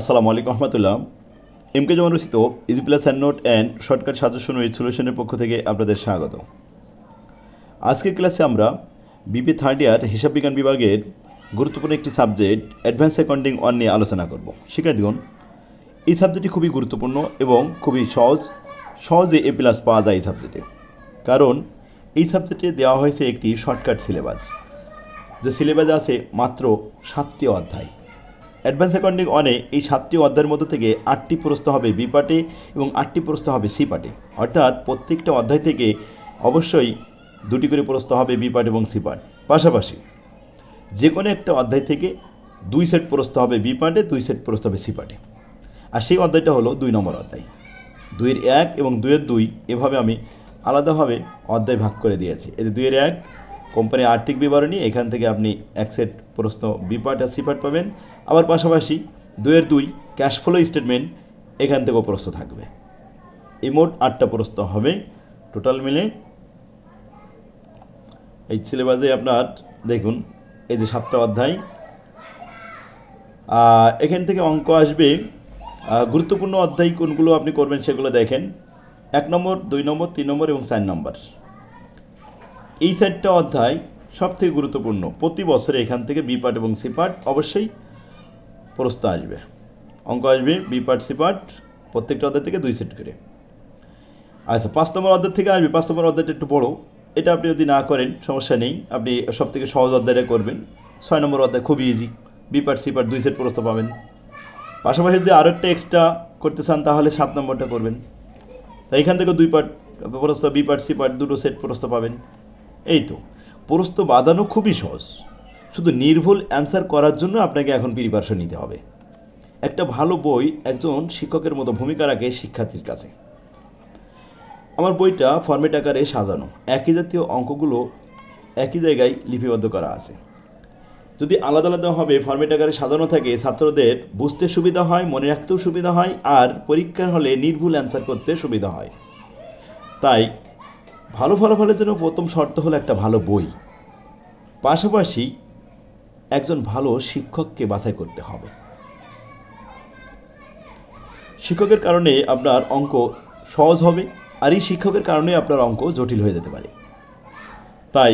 আসসালামু আলাইকুম রহমতুল্লাহ। M K Zaman রচিত easy plus hand note and shortcut suggestion with সলিউশনের পক্ষ থেকে আপনাদের স্বাগত। আজকের ক্লাসে আমরা বিপি থার্ড ইয়ার হিসাব বিজ্ঞান বিভাগের গুরুত্বপূর্ণ একটি সাবজেক্ট অ্যাডভান্স অ্যাকাউন্টিং অন নিয়ে আলোচনা করব। শিক্ষার্থীগণ, এই সাবজেক্টটি খুবই গুরুত্বপূর্ণ এবং খুবই সহজ, সহজে এ প্লাস পাওয়া যায় এই সাবজেক্টে কারণ এই সাবজেক্টে দেওয়া হয়েছে একটি শর্টকাট সিলেবাস যে সিলেবাস আছে মাত্র সাতটি অধ্যায়। অ্যাডভান্স অ্যাকাউন্টিং অনে এই সাতটি অধ্যায়ের মধ্যে থেকে আটটি প্রশ্ন হবে বি পার্টে এবং আটটি প্রশ্ন হবে সি পার্টে। অর্থাৎ প্রত্যেকটা অধ্যায় থেকে অবশ্যই দুটি করে প্রশ্ন হবে বি পার্ট এবং সি পার্ট। পাশাপাশি যে কোনো একটা অধ্যায় থেকে দুই সেট প্রশ্ন হবে বি পার্টে, দুই সেট প্রশ্ন হবে সি পার্টে। আর সেই অধ্যায়টা হলো দুই নম্বর অধ্যায়। দুইয়ের এক এবং দুইয়ের দুই এভাবে আমি আলাদাভাবে অধ্যায় ভাগ করে দিয়েছি। এতে দুইয়ের এক কোম্পানির আর্থিক বিবরণী, এখান থেকে আপনি এক সেট প্রশ্ন, বি পার্ট আর সি পার্ট পাবেন। আবার পাশাপাশি দুইয়ের দুই ক্যাশ ফ্লো স্টেটমেন্ট এখান থেকেও প্রশ্ন থাকবে। এই মোট আটটা প্রশ্ন হবে টোটাল মিলে। এই সিলেবাসে আপনার, দেখুন, এই যে সাতটা অধ্যায়। এখান থেকে অঙ্ক আসবে। গুরুত্বপূর্ণ অধ্যায় কোনগুলো আপনি করবেন সেগুলো দেখেন। এক নম্বর, দুই নম্বর, তিন নম্বর এবং চার নম্বর। এই চারটা অধ্যায় সব থেকে গুরুত্বপূর্ণ। প্রতি বছরে এখান থেকে বি পার্ট এবং সি পার্ট অবশ্যই প্রশ্ন আসবে। অঙ্ক আসবে বি পার্ট, সি পার্ট, প্রত্যেকটা অধ্যায় থেকে দুই সেট করে। আচ্ছা পাঁচ নম্বর অধ্যায় থেকে আসবে। পাঁচ নম্বর অধ্যায়টা একটু বড়ো। এটা আপনি যদি না করেন, সমস্যা নেই। আপনি সব থেকে সহজ অধ্যায়টা করবেন। ছয় নম্বর অধ্যায় খুবই easy B part, C part দুই সেট প্রশ্ন পাবেন। পাশাপাশি যদি আরও একটা এক্সট্রা করতে চান, তাহলে সাত নম্বরটা করবেন। তাই এখান থেকে দুই পার্ট প্রস্ত বি পার্ট, সি পার্ট দুটো সেট প্রস্ত পাবেন। এই তো প্রস্ত বাঁধানো খুবই সহজ। শুধু নির্ভুল অ্যান্সার করার জন্য আপনাকে এখন প্রিপারেশন নিতে হবে। একটা ভালো বই একজন শিক্ষকের মতো ভূমিকা রাখে শিক্ষার্থীর কাছে। আমার বইটা ফর্মেট আকারে সাজানো। একই জাতীয় অঙ্কগুলো একই জায়গায় লিপিবদ্ধ করা আছে। যদি আলাদা আলাদাভাবে ফর্মেট আকারে সাজানো থাকে, ছাত্রদের বুঝতে সুবিধা হয়, মনে রাখতেও সুবিধা হয়, আর পরীক্ষার হলে নির্ভুল অ্যান্সার করতে সুবিধা হয়। তাই ভালো ফলাফলের জন্য প্রথম শর্ত হলো একটা ভালো বই। পাশাপাশি একজন ভালো শিক্ষককে বাছাই করতে হবে। শিক্ষকের কারণে আপনার অঙ্ক সহজ হবে, আর এই শিক্ষকের কারণে আপনার অঙ্ক জটিল হয়ে যেতে পারে। তাই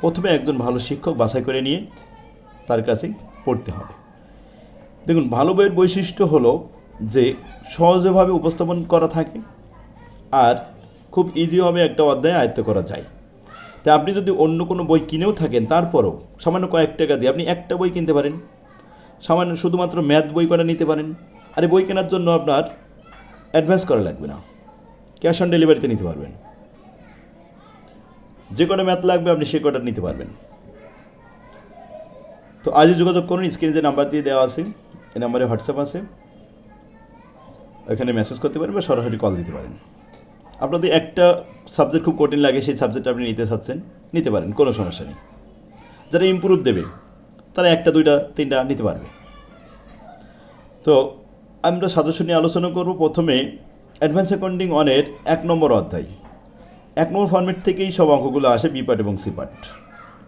প্রথমে একজন ভালো শিক্ষক বাছাই করে নিয়ে তার কাছে পড়তে হবে। দেখুন, ভালো বইয়ের বৈশিষ্ট্য হলো যে সহজভাবে উপস্থাপন করা থাকে, আর খুব ইজিভাবে একটা অধ্যায় আয়ত্ত করা যায়। তা আপনি যদি অন্য কোনো বই কিনেও থাকেন, তারপরও সামান্য কয়েক টাকা দিয়ে আপনি একটা বই কিনতে পারেন। সামান্য শুধুমাত্র ম্যাথ বই করা নিতে পারেন। আর বই কেনার জন্য আপনার অ্যাডভান্স করা লাগবে না। ক্যাশ অন ডেলিভারিতে নিতে পারবেন। যে কটা ম্যাথ লাগবে আপনি সে কটা নিতে পারবেন। তো আজই যোগাযোগ করুন স্ক্রিনে যে নাম্বার দিয়ে দেওয়া আছে, এই নাম্বারে হোয়াটসঅ্যাপ আছে। ওখানে মেসেজ করতে পারেন বা সরাসরি কল দিতে পারেন। আপনাদের একটা সাবজেক্ট খুব কঠিন লাগে, সেই সাবজেক্ট আপনি নিতে চাচ্ছেন, নিতে পারেন, কোনো সমস্যা নেই। যারা ইম্প্রুভ দেবে, তারা একটা, দুইটা, তিনটা নিতে পারবে। তো আমরা সাজেশন নিয়ে আলোচনা করব। প্রথমে অ্যাডভান্স অ্যাকাউন্টিং অনের এক নম্বর অধ্যায়। এক নম্বর ফর্মেট থেকেই সব অঙ্কগুলো আসে বি পার্ট এবং সি পার্ট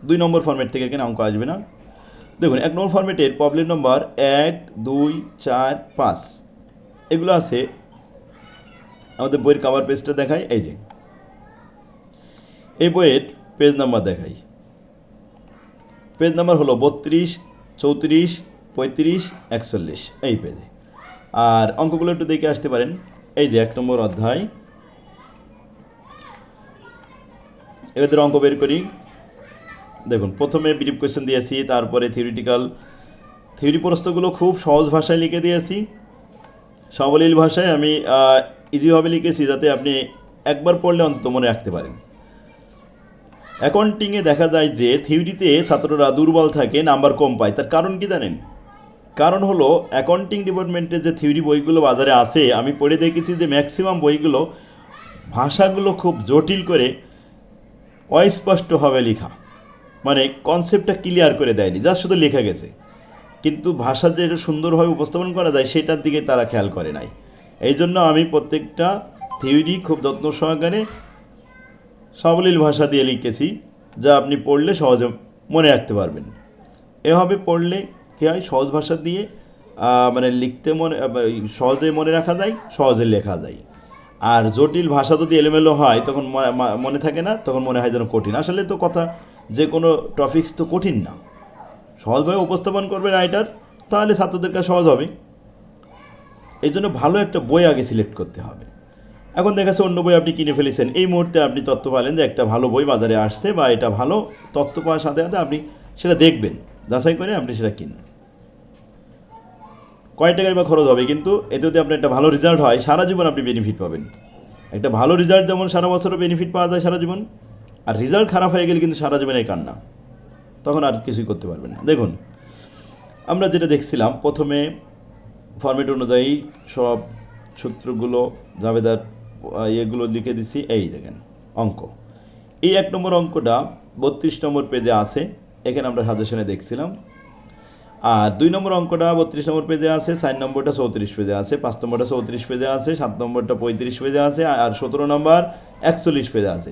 দুই নম্বর ফর্মেট থেকে এখানে অঙ্ক আসবে না? দেখুন, এক নম্বর ফর্মেটের প্রবলেম নম্বর এক, দুই, চার, পাঁচ। এগুলো আছে আমাদের বইয়ের কাভার পেজটা দেখাই, এই যে। এই বইয়ের পেজ নাম্বার দেখাই। পেজ নাম্বার হলো বত্রিশ, চৌত্রিশ, পঁয়ত্রিশ, একচল্লিশ, এই পেজে আর অঙ্কগুলো একটু দেখে আসতে পারেন। এই যে এক নম্বর অধ্যায়। এদের অঙ্ক বের করি। দেখুন, প্রথমে ব্রিফ কোয়েশ্চেন দিয়েছি, তারপরে থিওরিটিক্যাল থিওরি প্রশ্নগুলো খুব সহজ ভাষায় লিখে দিয়েছি। সাবলীল ভাষায় আমি ইজিভাবে লিখেছি যাতে আপনি একবার পড়লে অন্তত মনে রাখতে পারেন। অ্যাকাউন্টিংয়ে দেখা যায় যে থিওরিতে ছাত্ররা দুর্বল থাকে নাম্বার কম পায়। তার কারণ কি জানেন? কারণ হলো অ্যাকাউন্টিং ডিপার্টমেন্টে যে থিওরি বইগুলো বাজারে আছে, আমি পড়ে দেখেছি যে ম্যাক্সিমাম বইগুলো ভাষাগুলো খুব জটিল করে অস্পষ্টভাবে লেখা। মানে কনসেপ্টটা ক্লিয়ার করে দেয়নি যা শুধু লেখা গেছে। কিন্তু ভাষা যে এটা সুন্দরভাবে উপস্থাপন করা যায়, সেটার দিকে তারা খেয়াল করে নাই। এই জন্য আমি প্রত্যেকটা থিওরি খুব যত্ন সহকারে সাবলীল ভাষা দিয়ে লিখেছি, যা আপনি পড়লে সহজে মনে রাখতে পারবেন। এভাবে পড়লে কী হয়? সহজ ভাষা দিয়ে মানে লিখতে মনে সহজে মনে রাখা যায়, সহজে লেখা যায়। আর জটিল ভাষা যদি এলোমেলো হয়, তখন মনে থাকে না, তখন মনে হয় যেন কঠিন। আসলে তো কথা, যে কোনো টপিক্স তো কঠিন না। সহজভাবে উপস্থাপন করবে রাইটার তাহলে ছাত্রদের কাছে সহজ হবে। এই জন্য ভালো একটা বই আগে সিলেক্ট করতে হবে। এখন দেখা যাচ্ছে অন্য বই আপনি কিনে ফেলেছেন। এই মুহূর্তে আপনি তথ্য পালেন যে একটা ভালো বই বাজারে আসছে বা এটা ভালো তথ্য পাওয়ার সাথে সাথে আপনি সেটা দেখবেন। যাচাই করে আপনি সেটা কিনবেন কয় টাকায় বা খরচ হবে, কিন্তু এতে যদি আপনার একটা ভালো রেজাল্ট হয়, সারা জীবন আপনি বেনিফিট পাবেন। একটা ভালো রেজাল্ট যেমন সারা বছরও বেনিফিট পাওয়া যায় সারা জীবন, আর রেজাল্ট খারাপ হয়ে গেলে কিন্তু সারা জীবনের কান্না। তখন আর কিছুই করতে পারবেন না। দেখুন, আমরা যেটা দেখছিলাম, প্রথমে ফর্মেট অনুযায়ী সব সূত্রগুলো, জাবেদার ইয়েগুলো লিখে দিছি। এই দেখেন, অঙ্ক। এই এক নম্বর অঙ্কটা বত্রিশ নম্বর পেজে আছে, এখানে আমরা সাজেশনে দেখছিলাম। আর দুই নম্বর অঙ্কটা বত্রিশ নম্বর পেজে আছে, চার নম্বরটা চৌত্রিশ পেজে আছে, পাঁচ নম্বরটা চৌত্রিশ পেজে আছে, সাত নম্বরটা পঁয়ত্রিশ পেজে আছে, আর সতেরো নম্বর একচল্লিশ পেজে আছে।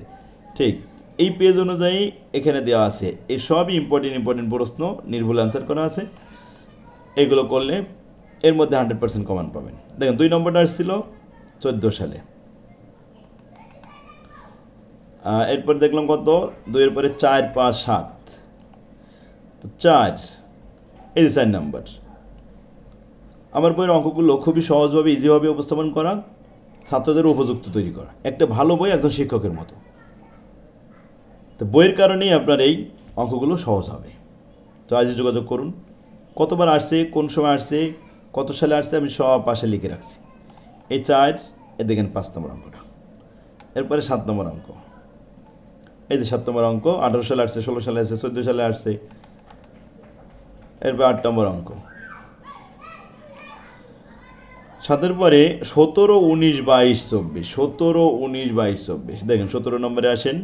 ঠিক, এই পেজ অনুযায়ী এখানে দেওয়া আছে এই সবই ইম্পর্টেন্ট ইম্পর্টেন্ট প্রশ্ন, নির্ভুল অ্যান্সার করা আছে। এগুলো করলে এর মধ্যে হান্ড্রেড পার্সেন্ট কমান পাবেন। দেখেন, দুই নম্বরটা আসছিল চোদ্দ সালে। এরপর দেখলাম কত? দুইয়ের পরে চার, পাঁচ, সাত। তো চার, এই যে চার নাম্বার। আমার বইয়ের অঙ্কগুলো খুবই সহজভাবে ইজিভাবে উপস্থাপন করা, ছাত্রদের উপযুক্ত তৈরি করা। একটা ভালো বই একজন শিক্ষকের মতো। তো বইয়ের কারণেই আপনার এই অঙ্কগুলো সহজ হবে। তো আজই যোগাযোগ করুন। কতবার আসছে, কোন সময় আসছে কত সালে আসছে আমি সব পাশে লিখে রাখছি। এই চার, এ দেখেন পাঁচ নম্বর অঙ্কটা। এরপরে সাত নম্বর অঙ্ক। এই যে সাত নম্বর অঙ্ক, আঠারো সালে আসছে, ষোলো সালে আসছে, চোদ্দ সালে আসছে। এরপর আট নম্বর অঙ্ক। সাতের পরে সতেরো, উনিশ, বাইশ, চব্বিশ। সতেরো, উনিশ, বাইশ, চব্বিশ। দেখেন সতেরো নম্বরে আসেন।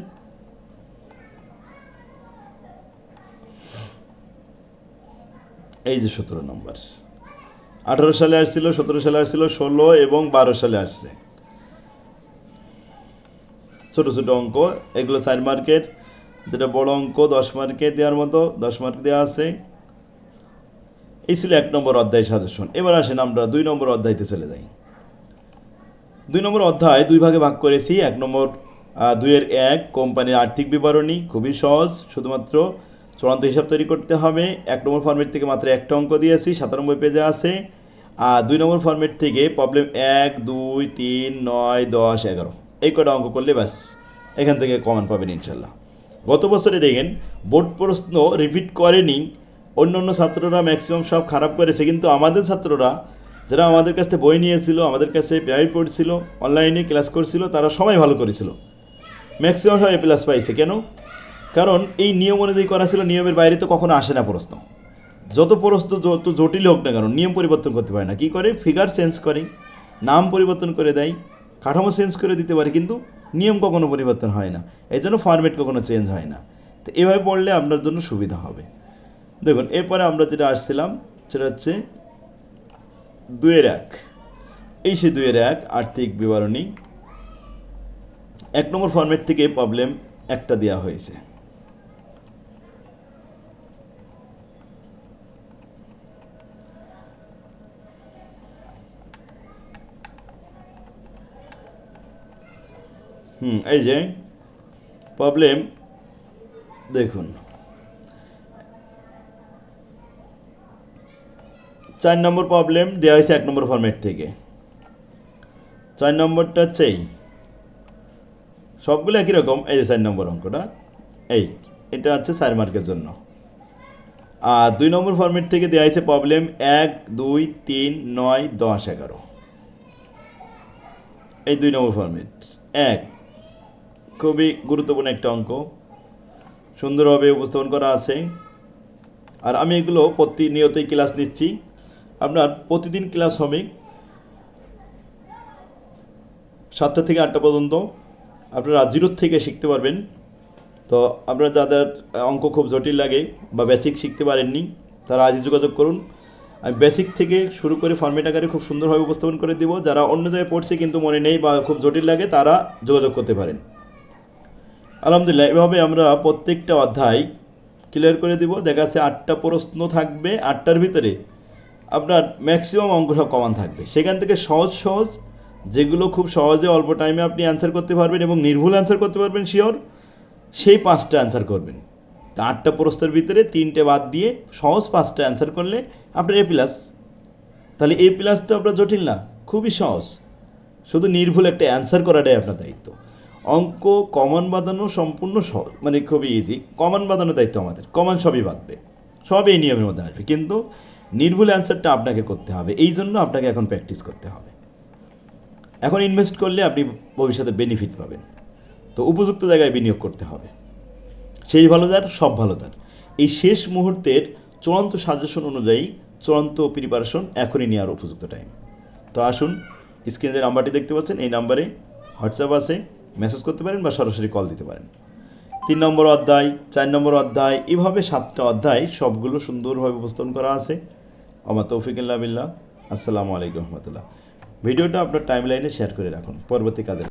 এই যে সতেরো নম্বর। আঠারো সালে আসছিল, সতেরো সালে আসছিল, ষোলো এবং বারো সালে আসছে। ছোটো ছোটো অঙ্ক, এগুলো চার মার্কের। যেটা বড় অঙ্ক, দশ মার্কে দেওয়ার মতো, দশ মার্ক দেওয়া আছে। এই ছিল এক নম্বর অধ্যায় সাজেশন এবার আসেন আমরা দুই নম্বর অধ্যায়তে চলে যাই। দুই নম্বর অধ্যায় দুই ভাগে ভাগ করেছি। এক নম্বর দুইয়ের এক, কোম্পানির আর্থিক বিবরণী, খুবই সহজ, শুধুমাত্র চূড়ান্ত হিসাব তৈরি করতে হবে। এক নম্বর ফর্মেট থেকে মাত্র একটা অঙ্ক দিয়েছি, সাতানব্বই পেজে আছে। আর দুই নম্বর ফর্মেট থেকে প্রবলেম এক, দুই, তিন, নয়, দশ, এগারো। এই কটা অঙ্ক করলে ব্যাস, এখান থেকে কমন পাবেন ইনশাল্লাহ। গত বছরে দেখেন, বোর্ড প্রশ্ন রিপিট করেনি, অন্য অন্য ছাত্ররা ম্যাক্সিমাম সব খারাপ করেছে, কিন্তু আমাদের ছাত্ররা যারা আমাদের কাছ থেকে বই নিয়েছিল, আমাদের কাছে প্রাইভেট পড়ছিল অনলাইনে ক্লাস করছিল, তারা সবাই ভালো করেছিল। ম্যাক্সিমাম সবাই প্লাস পাইছে। কেন? কারণ এই নিয়ম অনুযায়ী করা ছিল, নিয়মের বাইরে তো কখনো আসে না প্রশ্ন। যত প্রশ্ন যত জটিল হোক না কেন, নিয়ম পরিবর্তন করতে পারে না। কী করে? ফিগার চেঞ্জ করে, নাম পরিবর্তন করে দেয়, কাঠামো চেঞ্জ করে দিতে পারে, কিন্তু নিয়ম কখনো পরিবর্তন হয় না। এই জন্য ফরম্যাট কখনো চেঞ্জ হয় না। তো এভাবে পড়লে আপনার জন্য সুবিধা হবে। দেখুন, এরপরে আমরা যেটা আসছিলাম, সেটা হচ্ছে দুয়ের এক। এই সে দুয়ের এক, আর্থিক বিবরণী। এক নম্বর ফরম্যাট থেকে প্রবলেম একটা দেওয়া হয়েছে। হুম, এই যে প্রবলেম দেখুন। চার নম্বর প্রবলেম দেওয়া হয়েছে এক নম্বর ফরম্যাট থেকে। চার নম্বরটা হচ্ছে সবগুলো একই রকম, এই যে চার নম্বর অঙ্কটা, এই, এটা হচ্ছে চার মার্কের জন্য। আর দুই নম্বর ফর্মেট থেকে দেওয়া হয়েছে প্রবলেম এক, দুই, তিন, নয়, দশ, এগারো। এই দুই নম্বর ফর্মেট এক খুবই গুরুত্বপূর্ণ একটা অঙ্ক। সুন্দরভাবে উপস্থাপন করা আছে। আর আমি এগুলো প্রতিনিয়তই ক্লাস নিচ্ছি। আপনার প্রতিদিন ক্লাস হবে সাতটা থেকে আটটা পর্যন্ত। আপনারা জিরো থেকে শিখতে পারবেন। তো আপনারা যাদের অঙ্ক খুব জটিল লাগে বা বেসিক শিখতে পারেননি, তারা আজই যোগাযোগ করুন। আমি বেসিক থেকে শুরু করে ফর্মেট আকারে খুব সুন্দরভাবে উপস্থাপন করে দিব। যারা অন্য জায়গায় পড়ছে কিন্তু মনে নেই বা খুব জটিল লাগে, তারা যোগাযোগ করতে পারেন। আলহামদুলিল্লাহ, এভাবে আমরা প্রত্যেকটা অধ্যায় ক্লিয়ার করে দিব। দেখা যাচ্ছে আটটা প্রশ্ন থাকবে আটটার ভিতরে। আপনার ম্যাক্সিমাম অঙ্ক সব কমান থাকবে। সেখান থেকে সহজ সহজ যেগুলো খুব সহজে অল্প টাইমে আপনি অ্যান্সার করতে পারবেন এবং নির্ভুল অ্যান্সার করতে পারবেন শিওর সেই পাঁচটা অ্যান্সার করবেন। তা আটটা প্রশ্নের ভিতরে তিনটে বাদ দিয়ে সহজ পাঁচটা অ্যান্সার করলে আপনার এ প্লাস তাহলে এ প্লাস তো আপনার জটিল না, খুবই সহজ। শুধু নির্ভুল একটা অ্যান্সার করাটাই আপনার দায়িত্ব। অঙ্ক কমন বাঁধানো সম্পূর্ণ মানে খুবই ইজি কমন বাঁধানোর দায়িত্ব আমাদের। কমন সবই বাঁধবে সব এই নিয়মের মধ্যে আসবে। কিন্তু নির্ভুল অ্যান্সারটা আপনাকে করতে হবে। এই জন্য আপনাকে এখন প্র্যাকটিস করতে হবে। এখন ইনভেস্ট করলে আপনি ভবিষ্যতে বেনিফিট পাবেন। তো উপযুক্ত জায়গায় বিনিয়োগ করতে হবে। সেই ভালো তার সব ভালো তার এই শেষ মুহূর্তের চূড়ান্ত সাজেশন অনুযায়ী চূড়ান্ত প্রিপারেশন এখনই নেওয়ার উপযুক্ত টাইম তো আসুন স্ক্রিনে নাম্বারটি দেখতে পাচ্ছেন, এই নাম্বারে হোয়াটসঅ্যাপ আছে। মেসেজ করতে পারেন বা সরাসরি কল দিতে পারেন। তিন নম্বর অধ্যায়, চার নম্বর অধ্যায়, এভাবে সাতটা অধ্যায় সবগুলো সুন্দরভাবে উপস্থাপন করা আছে। আমার তৌফিকুল্লাহ বিল্লাহ। আসসালামু আলাইকুম রহমতুল্লাহ। ভিডিওটা আপনার টাইম লাইনে শেয়ার করে রাখুন। পরবর্তী কাজে